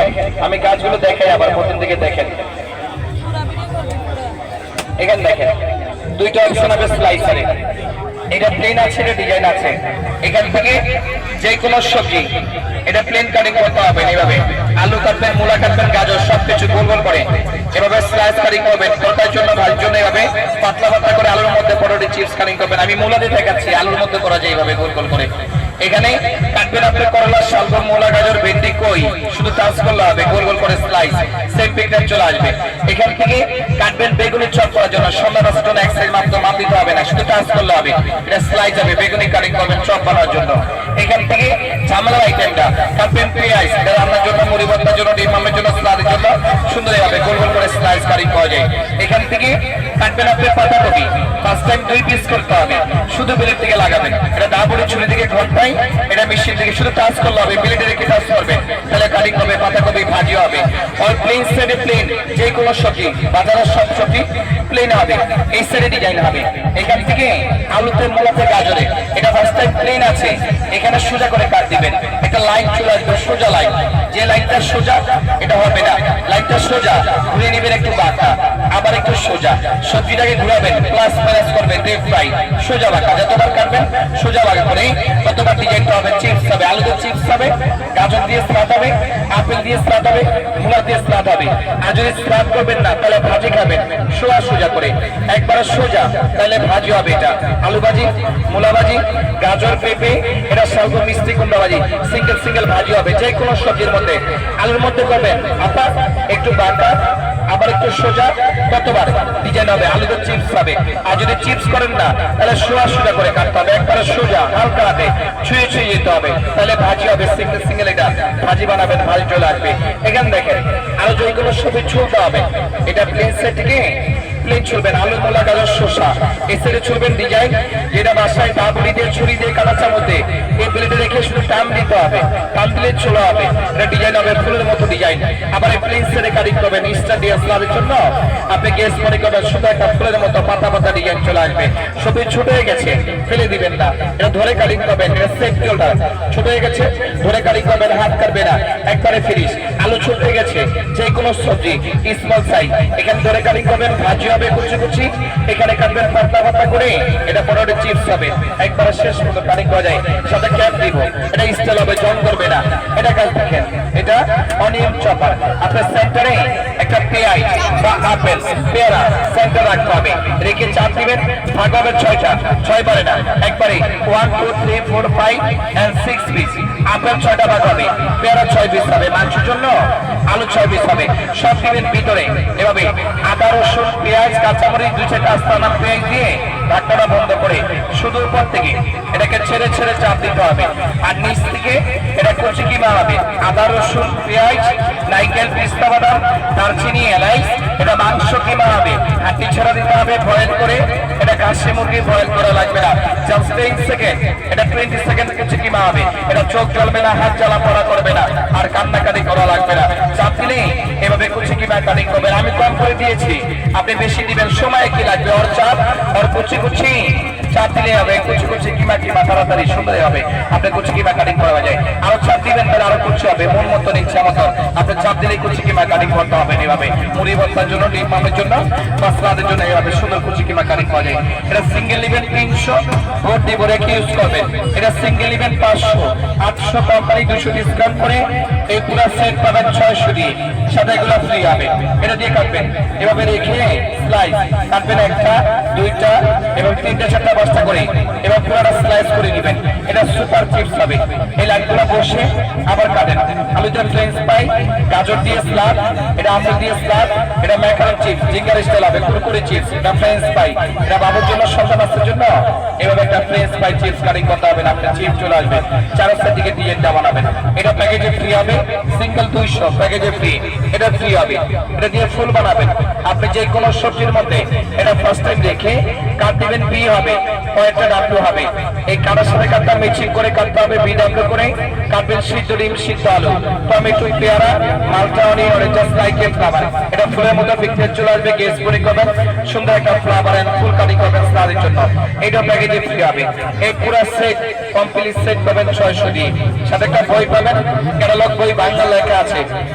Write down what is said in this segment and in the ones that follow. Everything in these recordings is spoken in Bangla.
দেখেন, আমি গাছগুলো দেখাই, আবার প্রথম দিকে দেখেন। এখানে দেখেন, দুইটা অপশন হবে স্লাইসারে এটা প্লেন আছে, এটা ডিজাইন আছে। এখান থেকে যে কোনো সবজি, এটা প্লেন কাটিং করতে হবে এইভাবে আলু কাটবেন, মূলা কাটবেন, গাজর সব কিছু গোল গোল করে। এভাবে স্লাইস কাটিং করবেন তরকারির জন্য ভাজির জন্য এভাবে পাতলা পাতলা করে আলুর মধ্যে পরোটি চিপস কাটিং করবেন। আমি মূলা দিয়ে দেখাচ্ছি, আলুর মধ্যে করা যায় এইভাবে গোল গোল করে। এখানে কাটবেন আপনি করলা শালগম মূলা গাজর কই শুধু টাচ করলে হবে, গোল গোল করে স্লাইস সেম পিকচার চলে আসবে। এখান থেকে কাটবেন বেগুনি চপ করার জন্য, সন্ধ্যা দশটা জন্য এক সাইড মাত্র মাপ দিতে হবে না, শুধু টাচ করলে হবে। এটা স্লাইস হবে, বেগুনি কাটিং করবেন চপ বানানোর জন্য। এখান থেকে ঝামেলার আইটেমটা কাটবেন পেঁয়াজ, এটা রান্নার জন্য, মুড়ি ভর্তার জন্য, ডিম জন্য স্লাদের জন্য সুন্দর হবে গোল গোল করে স্লাইস কাটিং পাওয়া যায়। এখান থেকে কাটবেন আপনি পাতাকপি। ফার্স্ট টাইম দুই পিস করতে হবে, শুধু বিলেট থেকে লাগাবেন। এটা দাবুড়ি ছুরি থেকে ঘন্টায়, এটা মেশিন থেকে শুধু টাচ করলে হবে বিলেটে রেখে টাচ হবে। ওই প্লেন সাইডে প্লেন যে কোনো সবজি বাজারের সব সবজি প্লেন হবে। এই সাইডে ডিজাইন হবে। এখান থেকে আলুতে মূলাতে গাজরে, এটা ফার্স্ট টাইম প্লেন আছে। এখানে সোজা করে কাট দিবেন। একটা লাইন চলে আসবে, সোজা লাইন যে লাইনটা সোজা, এটা হবে না। লাইনটা সোজা ঘুরে নেবেন একটু বাঁকা। সোজা। সবজিটাকে ঘুরাবেন প্লাস মাইনাস করবেন লেফট রাইট সোজা বাঁকা যতবার কাটবেন, সোজা বাঁকা করে ততবার ডিজাইনটা হবে চিপস হবে, আলুতে চিপস হবে, গাজর দিয়ে স্লাদ হবে আপেল দিয়ে স্লাদ হবে মূলা দিয়ে স্লাদ হবে। আর যদি স্লাদ করবেন না, তাহলে ভাজি খাবেন, সোজা সোজা করে। একবার সোজা, তাহলে ভাজি হবে এটা। আলু ভাজি, মূলা ভাজি, গাজর, পেঁপে এটা মিষ্টি কুমড়া ভাজি সিঙ্গেল সিঙ্গেল ভাজি হবে, যে কোনো সবজির মধ্যে। আলুর মধ্যে করবেন আপনার একটু বাটা আবার একটু সোজা, কতবার ডিজাইন হবে, আলুতে চিপস হবে আর যদি চিপস করেন না, তাহলে সোজা সোজা করে কাটতে হবে, একবারে সোজা, হালকা হাতে ছুঁয়ে ছুঁয়ে যেতে হবে। তাহলে ভাজি হবে সিঙ্গেল সিঙ্গেল এটা। ভাজি বানাবেন, ভাজি চলে আসবে। এখানে দেখেন, আরও কোনো ছবি ছুলতে হবে, এটা প্লেন সেট থেকে প্লেন ছুলবেন আলু মোলা গাজর শসা। সাইডে ছুলবেন ডিজাইন যেটা বাসায় ডাবলি দিয়ে, ছুরি দিয়ে কাটা এই টান দিতে হবে দিলে ছোলা হবে। ডিজাইন হবে ফুলের মতো ডিজাইন আবার এই প্লেন সেটে কারি করবেন ইস্টার দিয়ে স্লাবের জন্য। আপনি গ্যাস মনে করবেন শুধু একটা ফুলের মতো পাতা পাতা ডিজাইন চলে আসবে। সবই ছোট হয়ে গেছে, ফেলে দিবেন না। এটা ধরে কাটিং করবেন ছোট হয়ে গেছে, ধরে কারি করবেন, হাত কাটবে না। একবারে ফিরিস আলো ছোট হয়ে গেছে। সবজি স্মল সাইজ এখানে ধরে কাটিং করবেন, ভাজি হবে, কুচি কুচি। এখানে কাটবেন পাতলা পাতলা করে, এটা পরোটা চিপস হবে। একবারে শেষ মতো কাটিং করা যায়। সাথে ক্যাপ দিব। এটা স্টাইল হবে, জং করবে না। এটা কাজ দেখেন, এটা অনিয়ন চপার আপনার সেন্টারে একটা পেঁয়াজ বা আপেল, পেয়ারা সেন্টার রাখতে হবে। রেখে চাপ দিবেন, ভাগ হবে ছয়টা। ছয় পারে না, একবারে one two three four five and six piece apple ছয়টা ভাগ হবে, পেয়ারা ছয় পিস হবে। মাংসের জন্য পিস হবে। সব দিবেন ভিতরে এভাবে আদা রসুন পেঁয়াজ কাঁচামরিচ দুই চারটা আস্তানা পেঁয়াজ দিয়ে ঢাকনাটা বন্ধ করে শুধু উপর থেকে এটাকে ছেড়ে ছেড়ে চাপ দিতে হবে। আর নিচ থেকে এটা কুচি কিমা হবে আদা রসুন পেঁয়াজ নাইকেল পিস্তা বাদাম দারচিনি এলাইচ এটা মাংস কিমা হবে হাঁটি ছেড়ে দিতে হবে বয়েল করে। এটা কাশি মুরগি বয়েল করা লাগবে না। জাস্ট টেন সেকেন্ড এটা টোয়েন্টি সেকেন্ড কুচি কিমা হবে? এটা চোখ জ্বলবে না, হাত জ্বালা পড়া করবে না, আর কান্নাকাটি করা লাগবে না। চাপ এভাবে কুচি কিমা কাটিং করবেন? আমি কম করে দিয়েছি। আপনি বেশি দিবেন, সময় কি লাগবে? ওর চাপ ওর কুচি কুচি। চাপ দিলে হবে, কুচি কুচি কিমা কিমা তাড়াতাড়ি সুন্দর হবে। আপনি কুচি কিমা কাটিং করা যায় আরও চাপ দিবেন, তাহলে আরও কুচি হবে। মন মতন ইচ্ছা মতো। আপনি চাপ দিলে কুচি কিমা কাটিং করতে হবে এইভাবে মুড়ি ভর্তার জন্য, ডিম মামের জন্য বা জন্য এইভাবে সুন্দর কুচি কিমা করা। এটা সিঙ্গেল নেবেন তিনশো, ভোট দিব রেখে ইউজ করবেন এটা সিঙ্গেল নেবেন পাঁচশো। আটশো কোম্পানি দুশো ডিসকাউন্ট করে এই পুরো সেট পাবেন ছয়শো দিয়ে। সাথে এগুলো ফ্রি হবে। এটা দিয়ে কাটবেন। এভাবে রেখে স্লাইস কাটবেন একটা, দুইটা এবং তিনটা, চারটা বস্তা করে। এবার পুরোটা স্লাইস করে নেবেন। এটা সুপার চিপস হবে। এই লাইনগুলো বসে আবার কাটেন। আলুতে ফ্রেঞ্চ পাই গাজর দিয়ে স্লাদ এটা আপেল দিয়ে স্লাদ এটা ম্যাকারন চিপস জিঙ্গার স্টাইল হবে। কুরকুরে চিপস এটা ফ্রেঞ্চ পাই এটা বাবুর জন্য সন্তান আসতে জন্য এভাবে একটা ফ্রেঞ্চ পাই চিপস কাটিং করতে হবে না আপনার চিপস চলে আসবে। চার রাস্তার দিকে ডিজাইনটা বানাবেন এটা প্যাকেজে ফ্রি হবে সিঙ্গেল দুইশো প্যাকেজে ফ্রি এটা ফ্রি হবে। এটা দিয়ে ফুল বানাবেন আপনি যে কোনো সবজির মধ্যে এটা ফার্স্ট টাইম দেখে কাট দিবেন বি হবে কয়েকটা ডাব্লু হবে। এই কাটার সাথে কাটটা মিক্সিং করে কাটতে হবে বি ডাব্লু করে। কাটবেন সিদ্ধ ডিম, সিদ্ধ আলু, টমেটো, পেয়ারা, মালটা onion just like a flavour এটা ফুলের মতো পিকচার চলে আসবে গেস করে করবেন সুন্দর একটা ফ্লাভার এন্ড কাটিং হবে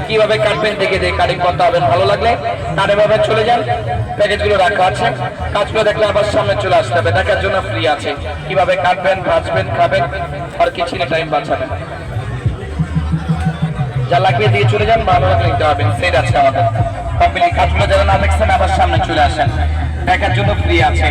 কীভাবে কাটবেন দেখে দিয়ে কাটিং করতে হবেন ভালো লাগলে এভাবে চলে যান। প্যাকেজগুলো রাখা আছে। কাজগুলো দেখলে আবার সামনে চলে আসতে হবে। দেখার জন্য ফ্রি আছে। কীভাবে কাটবেন, ভাজবেন, খাবেন, আর কিছু টাইম বাঁচাবেন। যা লাগিয়ে দিয়ে চলে যান, ভালো লাগলে পারবেন সেট আছে আমাদের। কমপ্লিট কাজগুলো যারা না দেখছেন, আবার সামনে চলে আসেন। দেখার জন্য ফ্রি আছে।